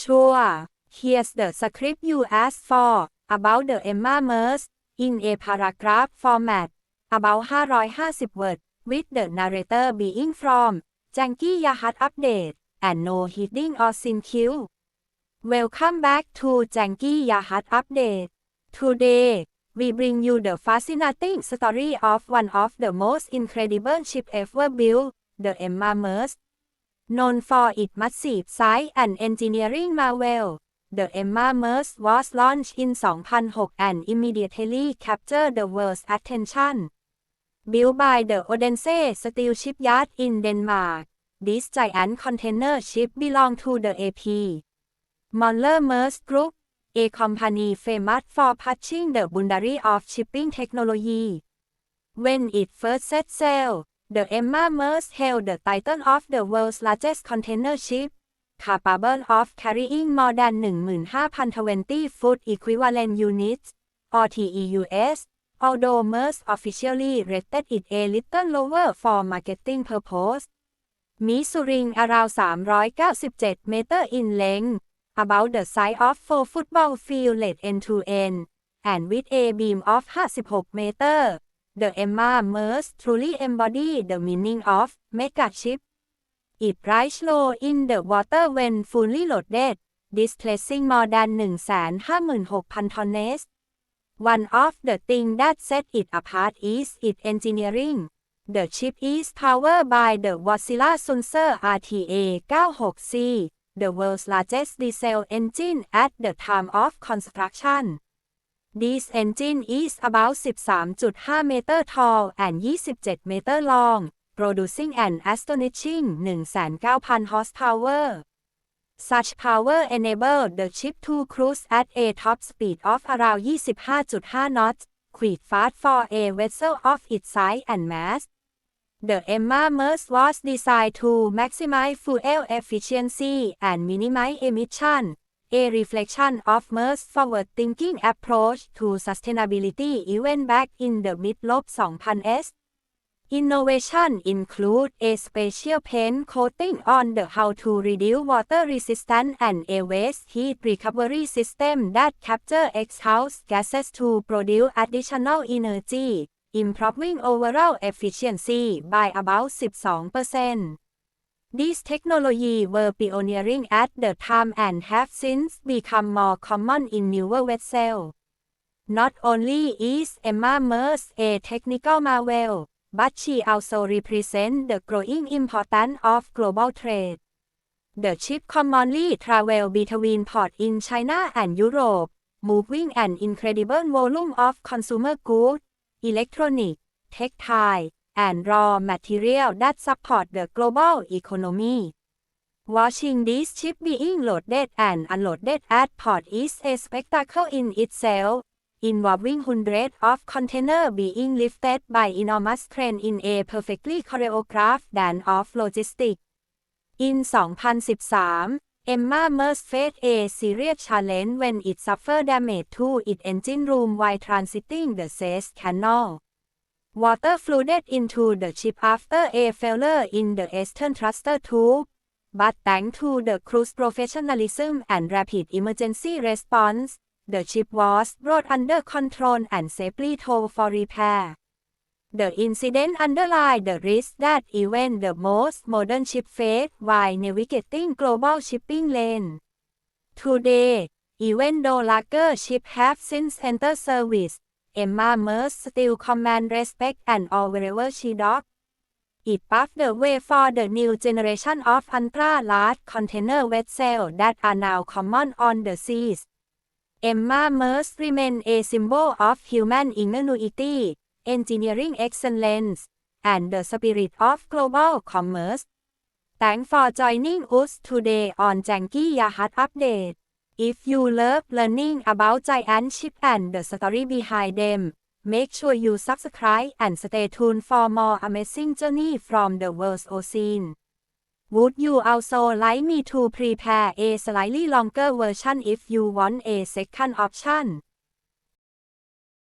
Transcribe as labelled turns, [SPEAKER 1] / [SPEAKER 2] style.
[SPEAKER 1] Sure. Here's the script you asked for about the Emma Merce in a paragraph format. About 550 words with the narrator being from Janky Yahat Update and no hiding or sin kill. Welcome back to Janky Yahat Update. Today, we bring you the fascinating story of one of the most incredible ships ever built, the Emma Merce. Known for its massive size and engineering marvel, the Emma Merce was launched in 2006 and immediately captured the world's attention. Built by the Odense Steel Shipyard in Denmark, this giant container ship belonged to the AP. Moller Maersk Group, a company famous for pushing the boundary of shipping technology. When it first set sail, the Emma Merce held the title of the world's largest container ship, capable of carrying more than 15,020 foot equivalent units, or TEUs, although Maersk officially rated it a little lower for marketing purpose. Measuring around 397 meter in length, about the size of four football field end to end, and with a beam of 56 meter. The Emma Merce truly embody the meaning of mega ship. It rides low in the water when fully loaded, displacing more than 156,000 tons. One of the things that set it apart is its engineering. The ship is powered by the Wärtsilä Sunser RTA 96C, the world's largest diesel engine at the time of construction. This engine is about 13.5 meter tall and 27 meter long, producing an astonishing 19,000 horsepower. Such power enabled the ship to cruise at a top speed of around 25.5 knots, quite fast for a vessel of its size and mass. The Emma Merce was designed to maximize fuel efficiency and minimize emission, a reflection of Maersk's forward-thinking approach to sustainability even back in the mid-2000s. Innovation include a special paint coating on the hull to reduce water resistance and a waste heat recovery system that capture exhaust gases to produce additional energy, improving overall efficiency by about 12%. These technologies were pioneering at the time and have since become more common in newer vessels. Not only is Emma Merce a technical marvel, but she also represents the growing importance of global trade. The ship commonly travel between ports in China and Europe, moving an incredible volume of consumer goods, electronics, textile, and raw material that support the global economy. Watching this ship being loaded and unloaded at port is a spectacle in itself, involving hundreds of containers being lifted by enormous cranes in a perfectly choreographed dance of logistics. In 2013, Emma Merce faced a serious challenge when it suffered damage to its engine room while transiting the Suez Canal. Water flooded into the ship after a failure in the eastern thruster tube, but thanks to the crew's professionalism and rapid emergency response, the ship was brought under control and safely towed for repair. The incident underlined the risk that even the most modern ship face while navigating global shipping lane. Today, even though larger ships have since entered service, Emma Merce still command respect and all wherever she docks. It paved the way for the new generation of ultra-large container vessels that are now common on the seas. Emma Merce remains a symbol of human ingenuity, engineering excellence, and the spirit of global commerce. Thanks for joining us today on Janky Yahat Update. If you love learning about giant ship and the story behind them, make sure you subscribe and stay tuned for more amazing journey from the world's ocean. Would you also like me to prepare a slightly longer version if you want a second option?